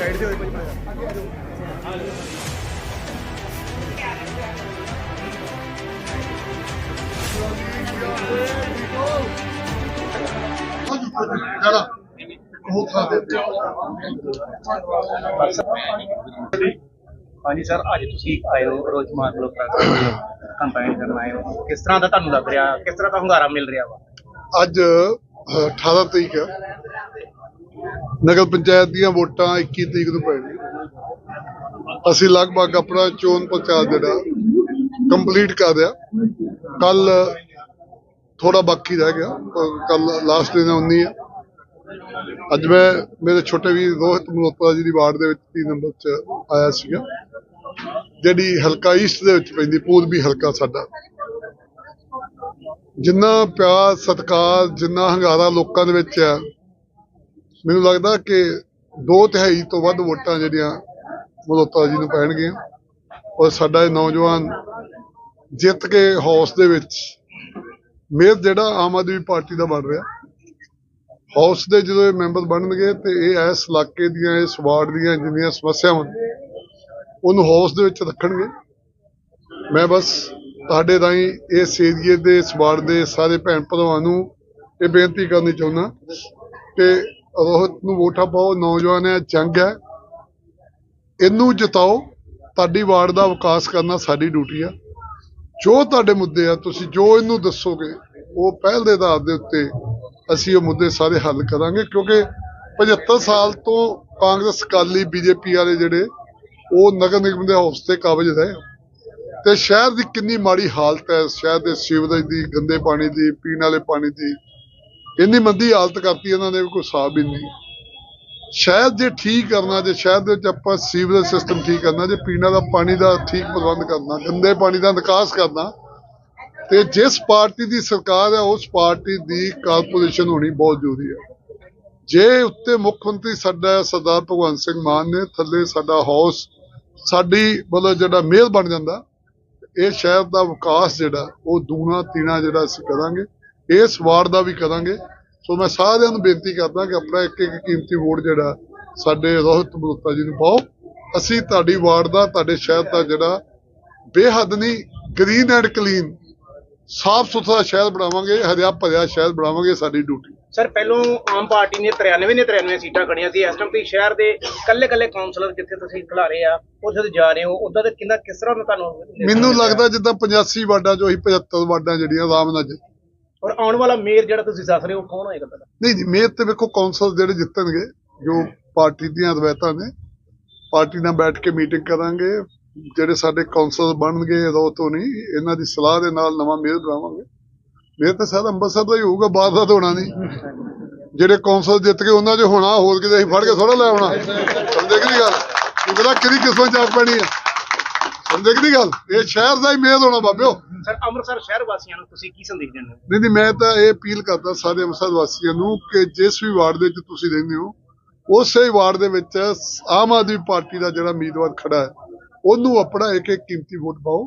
Side ਤੇ ਹੋਏ ਭਾਈ। ਹਾਂਜੀ ਸਰ ਅੱਜ ਤੁਸੀਂ ਆਏ ਹੋ ਰੋਜ਼ਮਾਰ ਲੋਕਾਂ ਦਾ ਕੰਪੇਨ ਕਰਨ ਆਏ ਹੋ। ਕਿਸ ਤਰ੍ਹਾਂ ਦਾ ਤੁਹਾਨੂੰ ਲੱਗ ਰਿਹਾ? ਕਿਸ ਤਰ੍ਹਾਂ ਦਾ ਹੁੰਗਾਰਾ ਮਿਲ ਰਿਹਾ ਵਾ? ਅੱਜ ਅਹ, 18 ਤਰੀਕ ਹੈ ਨਗਰ ਪੰਚਾਇਤ ਦੀਆਂ ਵੋਟਾਂ 21 ਤਰੀਕ ਨੂੰ ਪੈਣਗੀਆਂ। ਅਸੀਂ ਲਗਭਗ ਆਪਣਾ ਚੋਣ ਪ੍ਰਚਾਰ ਜਿਹੜਾ ਕੰਪਲੀਟ ਕਰ ਰਿਹਾ। ਕੱਲ ਥੋੜਾ ਬਾਕੀ ਰਹਿ ਗਿਆ ਕੱਲ ਲਾਸਟ ਦਿਨ 19 ਹੈ ਅੱਜ ਮੈਂ, ਮੇਰੇ ਛੋਟੇ ਵੀਰ ਰੋਹਿਤ ਮਲੋਤਰਾ ਜੀ ਦੀ ਵਾਰਡ ਦੇ ਵਿੱਚ 3 ਨੰਬਰ 'ਚ ਆਇਆ ਸੀਗਾ। ਜਿਹੜੀ ਹਲਕਾ ਈਸਟ ਦੇ ਵਿੱਚ ਪੈਂਦੀ ਪੂਰਬੀ ਹਲਕਾ ਸਾਡਾ। ਜਿੰਨਾ ਪਿਆਰ, ਸਤਿਕਾਰ, ਜਿੰਨਾ ਹੰਗਾਰਾ ਲੋਕਾਂ ਦੇ ਵਿੱਚ ਹੈ ਮੈਨੂੰ ਲੱਗਦਾ ਕਿ ਦੋ ਤਿਹਾਈ ਤੋਂ ਵੱਧ ਵੋਟਾਂ ਜਿਹੜੀਆਂ ਮਲੋਤਾ ਜੀ ਨੂੰ ਪੈਣਗੀਆਂ ਔਰ ਸਾਡਾ ਇਹ ਨੌਜਵਾਨ ਜਿੱਤ ਕੇ ਹਾਊਸ ਦੇ ਵਿੱਚ ਮੇਅਰ ਜਿਹੜਾ ਆਮ ਆਦਮੀ ਪਾਰਟੀ ਦਾ ਬਣ ਰਿਹਾ, ਹਾਊਸ ਦੇ ਜਦੋਂ ਇਹ ਮੈਂਬਰ ਬਣਨਗੇ ਤੇ ਇਹ ਇਸ ਇਲਾਕੇ ਦੀਆਂ, ਇਸ ਵਾਰਡ ਦੀਆਂ ਜਿੰਨੀਆਂ ਸਮੱਸਿਆਵਾਂ ਉਹਨੂੰ ਹਾਊਸ ਦੇ ਵਿੱਚ ਰੱਖਣਗੇ। ਮੈਂ ਬਸ ਤੁਹਾਡੇ ਰਾਹੀਂ ਇਸ ਏਰੀਏ ਦੇ, ਇਸ ਵਾਰਡ ਦੇ ਸਾਰੇ ਭੈਣ ਭਰਾਵਾਂ ਨੂੰ ਇਹ ਬੇਨਤੀ ਕਰਨੀ ਚਾਹੁੰਦਾ ਕਿ ਰੋਹਿਤ ਨੂੰ ਵੋਟਾਂ ਪਾਓ, ਨੌਜਵਾਨ ਹੈ ਜੰਗ ਹੈ। ਇਹਨੂੰ ਜਿਤਾਓ, ਤੁਹਾਡੀ ਵਾਰਡ ਦਾ ਵਿਕਾਸ ਕਰਨਾ ਸਾਡੀ ਡਿਊਟੀ ਆ। ਜੋ ਤੁਹਾਡੇ ਮੁੱਦੇ ਆ, ਤੁਸੀਂ ਜੋ ਇਹਨੂੰ ਦੱਸੋਗੇ, ਉਹ ਪਹਿਲ ਦੇ ਆਧਾਰ ਦੇ ਉੱਤੇ ਅਸੀਂ ਉਹ ਮੁੱਦੇ ਸਾਰੇ ਹੱਲ ਕਰਾਂਗੇ, ਕਿਉਂਕਿ 75 ਸਾਲ ਤੋਂ ਕਾਂਗਰਸ, ਅਕਾਲੀ, ਬੀਜੇਪੀ ਵਾਲੇ ਜਿਹੜੇ, ਉਹ ਨਗਰ ਨਿਗਮ ਦੇ ਹਾਊਸ ਤੇ ਕਾਬਜ ਰਹੇ ਤੇ ਸ਼ਹਿਰ ਦੀ ਕਿੰਨੀ ਮਾੜੀ ਹਾਲਤ ਹੈ, ਸ਼ਹਿਰ ਦੇ ਸੀਵਰੇਜ ਦੀ, ਗੰਦੇ ਪਾਣੀ ਦੀ, ਪੀਣ ਵਾਲੇ ਪਾਣੀ ਦੀ ਇੰਨੀ ਮੰਦੀ ਹਾਲਤ ਕਰਤੀ ਇਹਨਾਂ ਨੇ ਵੀ ਕੋਈ ਹਿਸਾਬ ਹੀ ਨਹੀਂ। ਸ਼ਹਿਰ ਜੇ ਠੀਕ ਕਰਨਾ, ਜੇ ਸ਼ਹਿਰ ਦੇ ਵਿੱਚ ਆਪਾਂ ਸੀਵਰੇਜ ਸਿਸਟਮ ਠੀਕ ਕਰਨਾ, ਜੇ ਪੀਣ ਵਾਲਾ ਪਾਣੀ ਦਾ ਠੀਕ ਪ੍ਰਬੰਧ ਕਰਨਾ, ਗੰਦੇ ਪਾਣੀ ਦਾ ਨਿਕਾਸ ਕਰਨਾ, ਤੇ ਜਿਸ ਪਾਰਟੀ ਦੀ ਸਰਕਾਰ ਹੈ, ਉਸ ਪਾਰਟੀ ਦੀ ਕਾਰਪੋਰੇਸ਼ਨ ਹੋਣੀ ਬਹੁਤ ਜ਼ਰੂਰੀ ਹੈ। ਜੇ ਉੱਤੇ ਮੁੱਖ ਮੰਤਰੀ ਸਾਡਾ ਸਰਦਾਰ ਭਗਵੰਤ ਸਿੰਘ ਮਾਨ ਨੇ, ਥੱਲੇ ਸਾਡਾ ਹਾਊਸ, ਸਾਡੀ ਮਤਲਬ ਜਿਹੜਾ ਮੇਅਰ ਬਣ ਜਾਂਦਾ, ਇਹ ਸ਼ਹਿਰ ਦਾ ਵਿਕਾਸ ਜਿਹੜਾ, ਉਹ ਦੂਣਾ ਤੀਣਾ ਜਿਹੜਾ ਅਸੀਂ ਕਰਾਂਗੇ। ਇਸ ਵਾਰਡ ਦਾ ਵੀ ਕਰਾਂਗੇ। ਸੋ ਮੈਂ ਸਾਰਿਆਂ ਨੂੰ ਬੇਨਤੀ ਕਰਦਾ ਕਿ ਆਪਣਾ ਇੱਕ ਇੱਕ ਕੀਮਤੀ ਵੋਟ ਜਿਹੜਾ ਸਾਡੇ ਰੋਹਿਤ ਮਲੋਤਾ ਜੀ ਨੂੰ ਪਾਓ। ਅਸੀਂ ਤੁਹਾਡੀ ਵਾਰਡ ਦਾ ਤੁਹਾਡੇ ਸ਼ਹਿਰ ਦਾ ਜਿਹੜਾ ਬੇਹੱਦ ਨਹੀਂ ਗ੍ਰੀਨ ਐਂਡ ਕਲੀਨ ਸਾਫ਼ ਸੁਥਰਾ ਸ਼ਹਿਰ ਬਣਾਵਾਂਗੇ ਹਰਿਆ ਭਰਿਆ ਸ਼ਹਿਰ ਬਣਾਵਾਂਗੇ ਸਾਡੀ ਡਿਊਟੀ ਸਰ ਪਹਿਲੋਂ ਆਮ ਪਾਰਟੀ ਨੇ 93 ਨੇ 93 ਸੀਟਾਂ ਖੜੀਆਂ ਸੀ। ਇਸ ਟਾਈਮ ਤੁਸੀਂ ਸ਼ਹਿਰ ਦੇ ਕੱਲੇ ਕੱਲੇ ਕਾਉਂਸਲਰ ਜਿੱਥੇ ਤੁਸੀਂ ਖਿਲਾਰੇ ਆ ਉੱਥੇ ਤੇ ਜਾ ਰਹੇ ਹੋ। ਉਦਾਂ ਤੇ ਕਿੰਨਾ ਕਿਸ ਤਰ੍ਹਾਂ ਤੁਹਾਨੂੰ ਮੈਨੂੰ ਲੱਗਦਾ ਜਿੱਦਾਂ 85 ਵਾਰਡਾਂ ਚੋਂ ਅਸੀਂ 75 ਵਾਰਡਾਂ ਜਿਹੜੀਆਂ ਆਰਾਮ ਨਾਲ ਔਰ ਆਉਣ ਵਾਲਾ ਮੇਅਰ ਜਿਹੜਾ ਤੁਸੀਂ ਦੱਸ ਰਹੇ ਹੋ ਕੌਣ ਹੋਏਗਾ ਤੁਹਾਡਾ ਨਹੀਂ ਜੀ ਮੇਅਰ ਤੇ ਵੇਖੋ ਕੌਂਸਲ ਜਿਹੜੇ ਜਿੱਤਣਗੇ ਜੋ ਪਾਰਟੀ ਦੀਆਂ ਰਵਾਇਤਾਂ ਨੇ ਪਾਰਟੀ ਨਾਲ ਬੈਠ ਕੇ ਮੀਟਿੰਗ ਕਰਾਂਗੇ ਜਿਹੜੇ ਸਾਡੇ ਕੌਂਸਲ ਬਣਨਗੇ ਰੋ ਤੋਂ ਨਹੀਂ ਇਹਨਾਂ ਦੀ ਸਲਾਹ ਦੇ ਨਾਲ ਨਵਾਂ ਮੇਅਰ ਬਣਾਵਾਂਗੇ। ਮੇਅਰ ਤਾਂ ਸਾਰਾ ਅੰਮ੍ਰਿਤਸਰ ਦਾ ਹੀ ਹੋਊਗਾ ਬਾਹਰ ਦਾ ਹੋਣਾ ਨਹੀਂ। ਜਿਹੜੇ ਕੌਂਸਲ ਜਿੱਤ ਕੇ ਉਹਨਾਂ 'ਚ ਹੋਣਾ ਹੋਰ ਕਿਤੇ ਅਸੀਂ ਫੜ ਕੇ ਥੋੜਾ ਲੈ ਆਉਣਾ। ਸਮਝੇ ਕਿ ਨਹੀਂ ਗੱਲ ਕੀ ਪਤਾ ਕਿਹਦੀ ਕਿਸਮਤ ਚਾਪ ਪੈਣੀ ਆ। ਸਮਝੇ ਕਿ ਨਹੀਂ ਗੱਲ? ਇਹ ਸ਼ਹਿਰ ਦਾ ਹੀ ਮੇਅਰ ਹੋਣਾ ਬਾਬਿਓ ਸਰ ਅੰਮ੍ਰਿਤਸਰ ਸ਼ਹਿਰ ਵਾਸੀਆਂ ਨੂੰ ਤੁਸੀਂ ਕੀ ਸੰਦੇਸ਼ ਹੋ ਨਹੀਂ ਨਹੀਂ ਮੈਂ ਤਾਂ ਇਹ ਅਪੀਲ ਕਰਦਾ ਸਾਰੇ ਅੰਮ੍ਰਿਤਸਰ ਵਾਸੀਆਂ ਨੂੰ ਕਿ ਜਿਸ ਵੀ ਵਾਰਡ ਦੇ ਵਿੱਚ ਤੁਸੀਂ ਰਹਿੰਦੇ ਹੋ ਉਸੇ ਹੀ ਵਾਰਡ ਦੇ ਵਿੱਚ ਆਮ ਆਦਮੀ ਪਾਰਟੀ ਦਾ ਜਿਹੜਾ ਉਮੀਦਵਾਰ ਖੜਾ ਹੈ ਉਹਨੂੰ ਆਪਣਾ ਇੱਕ ਇੱਕ ਕੀਮਤੀ ਵੋਟ ਪਾਓ।